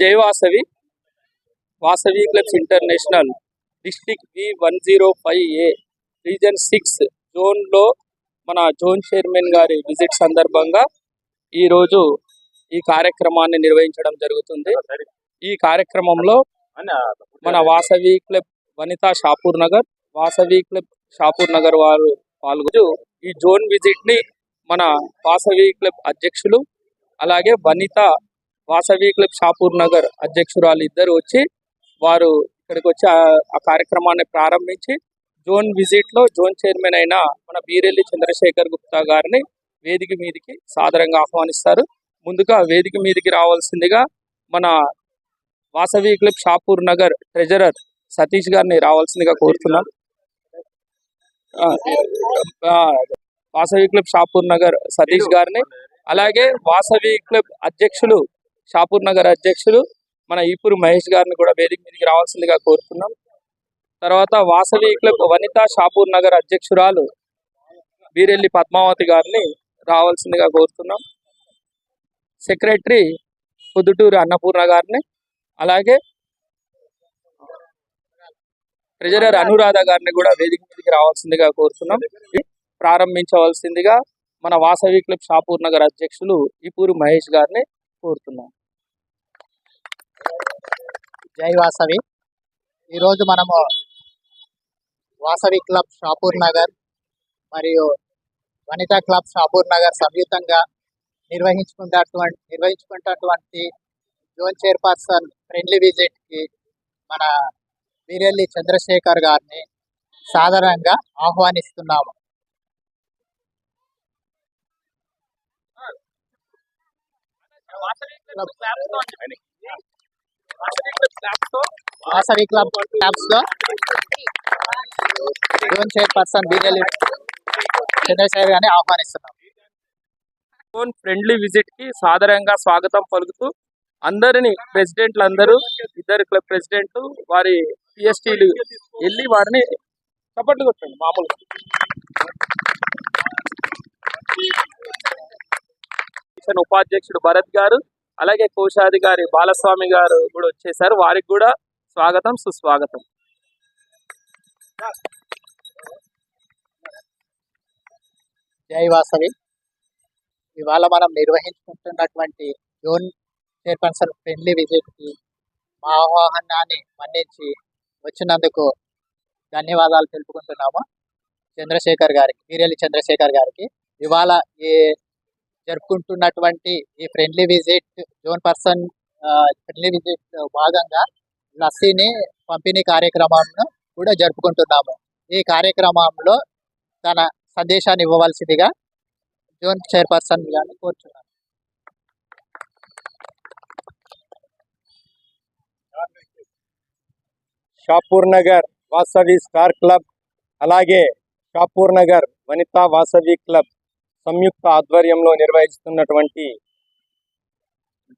జై Vasavi. Vasavi clubs international district V one zero five A region six జోన్లో మన zone chairman గారి visit సందర్భంగా ఈరోజు ఈ కార్యక్రమాన్ని నిర్వహించడం జరుగుతుంది. ఈ కార్యక్రమంలో మన వాసవి క్లబ్ వనిత షాపూర్ నగర్ వాసవి క్లబ్ షాపూర్ నగర్ వారు పాల్గొని ఈ జోన్ విజిట్ని మన వాసవి క్లబ్ అధ్యక్షులు అలాగే వనిత వాసవి క్లబ్ షాపూర్ నగర్ అధ్యక్షురాలు ఇద్దరు వచ్చి వారు ఇక్కడికి వచ్చి ఆ- ఆ కార్యక్రమాన్ని ప్రారంభించి జోన్ విజిట్లో జోన్ చైర్మన్ అయిన మన బీరెల్లి చంద్రశేఖర్ గుప్తా గారిని వేదిక మీదికి సాదరంగా ఆహ్వానిస్తారు. ముందుగా వేదిక మీదికి రావాల్సిందిగా మన వాసవి క్లబ్ షాపూర్ నగర్ ట్రెజరర్ సతీష్ గారిని రావాల్సిందిగా కోరుతున్నాను వాసవి క్లబ్ షాపూర్ నగర్ సతీష్ గారిని అలాగే వాసవి క్లబ్ అధ్యక్షులు షాపూర్ నగర్ అధ్యక్షులు మన ఈపూరు మహేష్ గారిని కూడా వేదిక మీదకి రావాల్సిందిగా కోరుతున్నాం. తర్వాత వాసవి క్లబ్ వనిత షాపూర్ నగర్ అధ్యక్షురాలు బీరెల్లి పద్మావతి గారిని రావాల్సిందిగా కోరుతున్నాం. సెక్రటరీ పొద్దుటూరు అన్నపూర్ణ గారిని అలాగే ట్రెజరర్ అనురాధ గారిని కూడా వేదిక మీదకి రావాల్సిందిగా కోరుతున్నాం. ప్రారంభించవలసిందిగా మన వాసవి క్లబ్ షాపూర్ నగర్ అధ్యక్షులు ఈపూరు మహేష్ గారిని కోరుతున్నాం. జై వాసవి. ఈరోజు మనము వాసవి క్లబ్ షాపూర్ నగర్ మరియు వనితా క్లబ్ షాపూర్ నగర్ సంయుక్తంగా నిర్వహించుకున్నటువంటి నిర్వహించుకున్నటువంటి జోన్ చైర్పర్సన్ ఫ్రెండ్లీ విజిట్కి మన వీరెల్లి చంద్రశేఖర్ గారిని సాధారణంగా ఆహ్వానిస్తున్నాము. వాసవి క్లబ్ క్లబ్స్లో? జోన్ చైర్పర్సన్ వీరెల్లి చంద్రశేఖర్ గారిని ఆహ్వానిస్తున్నాము ఫోన్ ఫ్రెండ్లీ విజిట్కి సాదరంగా స్వాగతం పలుకుతూ అందరిని ప్రెసిడెంట్లు అందరూ ఇద్దరు క్లబ్ ప్రెసిడెంట్ వారి పిఎస్టీలు వెళ్ళి వారిని చప్పట్లు కొట్టండి మామూలుగా. ఉపాధ్యక్షుడు భరత్ గారు అలాగే కోశాధికారి బాలస్వామి గారు కూడా వచ్చేసారు. వారికి కూడా స్వాగతం సుస్వాగతం. జై వాసవి. ఇవాళ మనం నిర్వహించుకుంటున్నటువంటి జోన్ చైర్పర్సన్ ఫ్రెండ్లీ విజిట్కి మా ఆహ్వానాన్ని మన్నించి వచ్చినందుకు ధన్యవాదాలు తెలుపుకుంటున్నాము. చంద్రశేఖర్ గారికి వీరెల్లి చంద్రశేఖర్ గారికి. ఇవాళ ఈ జరుపుకుంటున్నటువంటి ఈ friendly visit zone person friendly visit భాగంగా లస్సీని పంపిణీ కార్యక్రమంను కూడా జరుపుకుంటున్నాము. ఈ కార్యక్రమంలో తన సందేశాన్ని ఇవ్వవలసిందిగా జోన్ చైర్పర్సన్ గారిని కోరుచున్నాను. షాపూర్ నగర్ వాసవి స్టార్ క్లబ్ అలాగే షాపూర్ నగర్ వనితా వాసవి క్లబ్. సంయుక్త ఆధ్వర్యంలో నిర్వహిస్తున్నటువంటి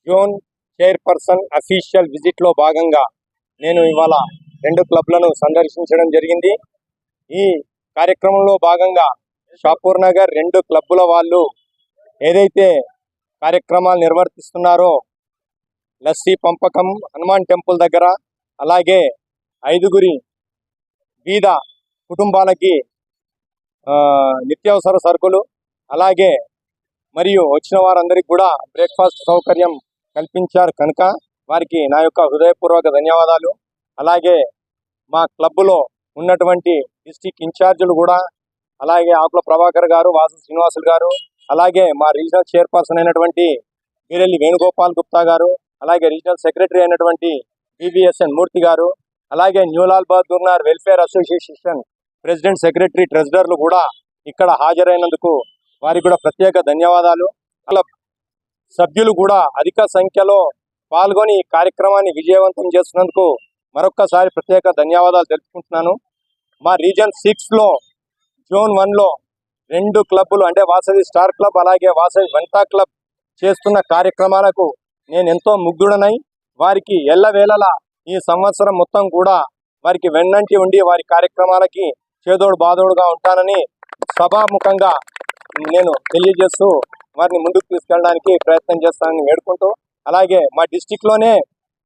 జోన్ చైర్పర్సన్ అఫీషియల్ విజిట్లో భాగంగా నేను ఇవాళ రెండు క్లబ్లను సందర్శించడం జరిగింది. ఈ కార్యక్రమంలో భాగంగా షాపూర్ నగర్ రెండు క్లబ్బుల వాళ్ళు ఏదైతే కార్యక్రమాలు నిర్వర్తిస్తున్నారో లస్సీ పంపకం హనుమాన్ టెంపుల్ దగ్గర అలాగే ఐదుగురి బీద కుటుంబాలకి నిత్యావసర సరుకులు అలాగే మరియు వచ్చిన వారందరికీ కూడా బ్రేక్ఫాస్ట్ సౌకర్యం కల్పించారు కనుక వారికి నా యొక్క హృదయపూర్వక ధన్యవాదాలు. అలాగే మా క్లబ్లో ఉన్నటువంటి డిస్టిక్ ఇన్ఛార్జీలు కూడా అలాగే ఆకుల ప్రభాకర్ గారు వాసు శ్రీనివాసులు గారు అలాగే మా రీజనల్ చైర్పర్సన్ అయినటువంటి వీరెల్లి వేణుగోపాల్ గుప్తా గారు అలాగే రీజనల్ సెక్రటరీ అయినటువంటి బీబీఎస్ఎన్ మూర్తి గారు అలాగే న్యూలాల్ బహదూర్నార్ వెల్ఫేర్ అసోసియేషన్ ప్రెసిడెంట్ సెక్రటరీ ట్రెజరర్లు కూడా ఇక్కడ హాజరైనందుకు వారికి కూడా ప్రత్యేక ధన్యవాదాలు. అలా సభ్యులు కూడా అధిక సంఖ్యలో పాల్గొని ఈ కార్యక్రమాన్ని విజయవంతం చేస్తున్నందుకు మరొక్కసారి ప్రత్యేక ధన్యవాదాలు తెలుపుకుంటున్నాను. మా రీజన్ సిక్స్లో జోన్ వన్లో రెండు క్లబ్బులు అంటే వాసవి స్టార్ క్లబ్ అలాగే వాసవి వనితా క్లబ్ చేస్తున్న కార్యక్రమాలకు నేను ఎంతో ముగ్ధుడనై వారికి ఎల్లవేళలా ఈ సంవత్సరం మొత్తం కూడా వారికి వెన్నంటి ఉండి వారి కార్యక్రమాలకి చేదోడు బాదోడుగా ఉంటానని సభాముఖంగా నేను తెలియజేస్తూ వారిని ముందుకు తీసుకెళ్ళడానికి ప్రయత్నం చేస్తానని వేడుకుంటూ అలాగే మా డిస్టిక్లోనే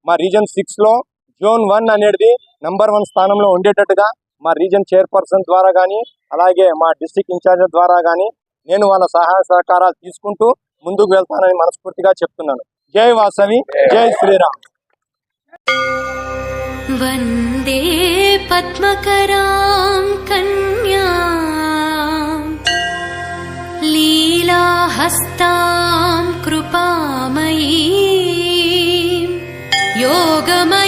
మా రీజన్ సిక్స్లో జోన్ వన్ అనేది నంబర్ వన్ స్థానంలో ఉండేటట్టుగా మా రీజన్ చైర్పర్సన్ ద్వారా కానీ అలాగే మా డిస్టిక్ ఇన్ఛార్జ్ ద్వారా కానీ నేను వాళ్ళ సహాయ సహకారాలు తీసుకుంటూ ముందుకు వెళ్తానని మనస్ఫూర్తిగా చెప్తున్నాను. జై వాసవి జై శ్రీరామ్. వందే పద్మకరాం కన్యా. लीलाहस्तां कृपामयीं। योगमयां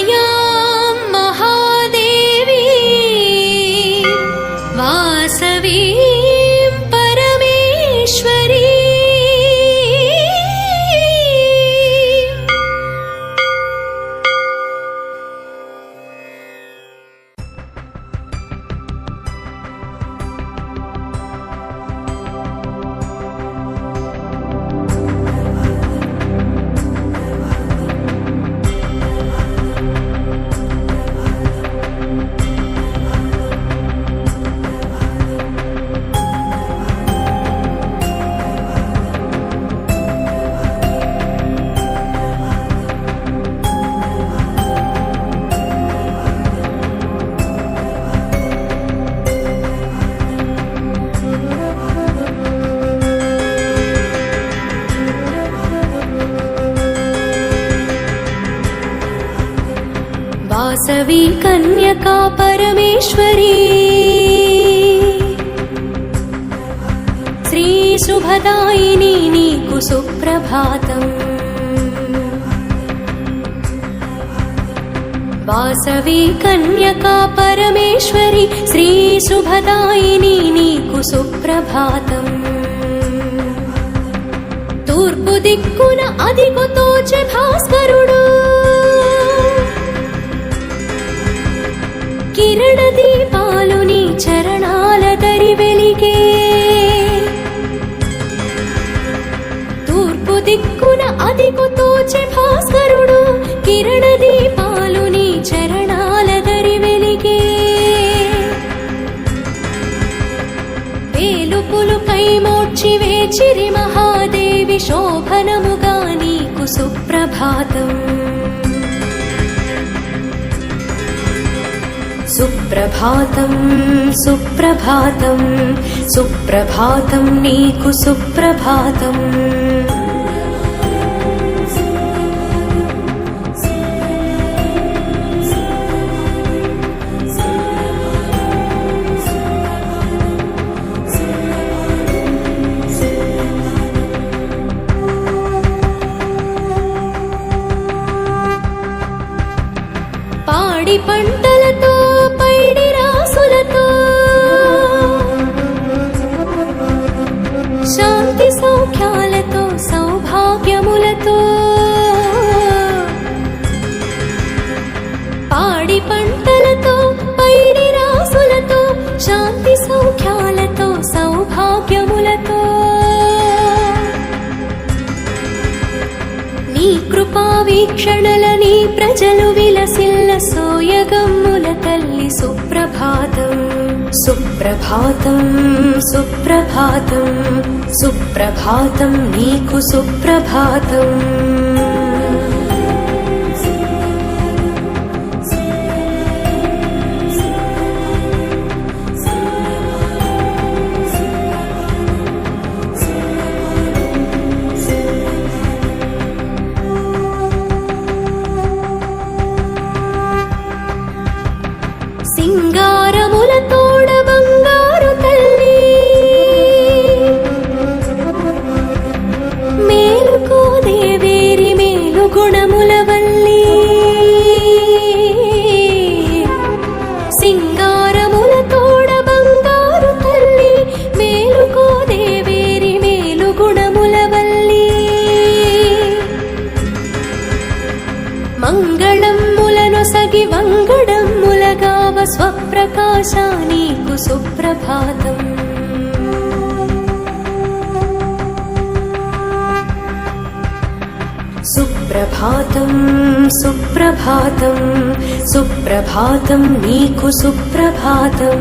వాసవి కన్యకా పరమేశ్వరీ. శ్రీ శుభదాయిని నీకు సుప్రభాతం. వాసవి కన్యకా పరమేశ్వరి శ్రీ శుభదాయిని నీకు సుప్రభాతం. తూర్పు దిక్కున అదిగో తోచే భాస్కరుడు. కిరణ దీపాలు నీ చరణాల దరి వెలిగే. తూర్పు దిక్కున అదిగు తోచే భాస్కరుడు కిరణ దీపాలు నీ చరణాల దరి వెలిగే. వేలుపులు కై కైమోడ్చి వేచిరి మహాదేవి శోభనముగా నీకు సుప్రభాతం. సుప్రభాతం సుప్రభాతం సుప్రభాతం నీకు సుప్రభాతం. పాడి పంట క్షణల నీ ప్రజలు విలసిల్ల సోయగమ్ముల తల్లి సుప్రభాతం. సుప్రభాతం సుప్రభాతం సుప్రభాతం నీకు సుప్రభాతం. స్వప్రకాశ నీకు సుప్రభాతం. సుప్రభాతం సుప్రభాతం సుప్రభాతం నీకు సుప్రభాతం.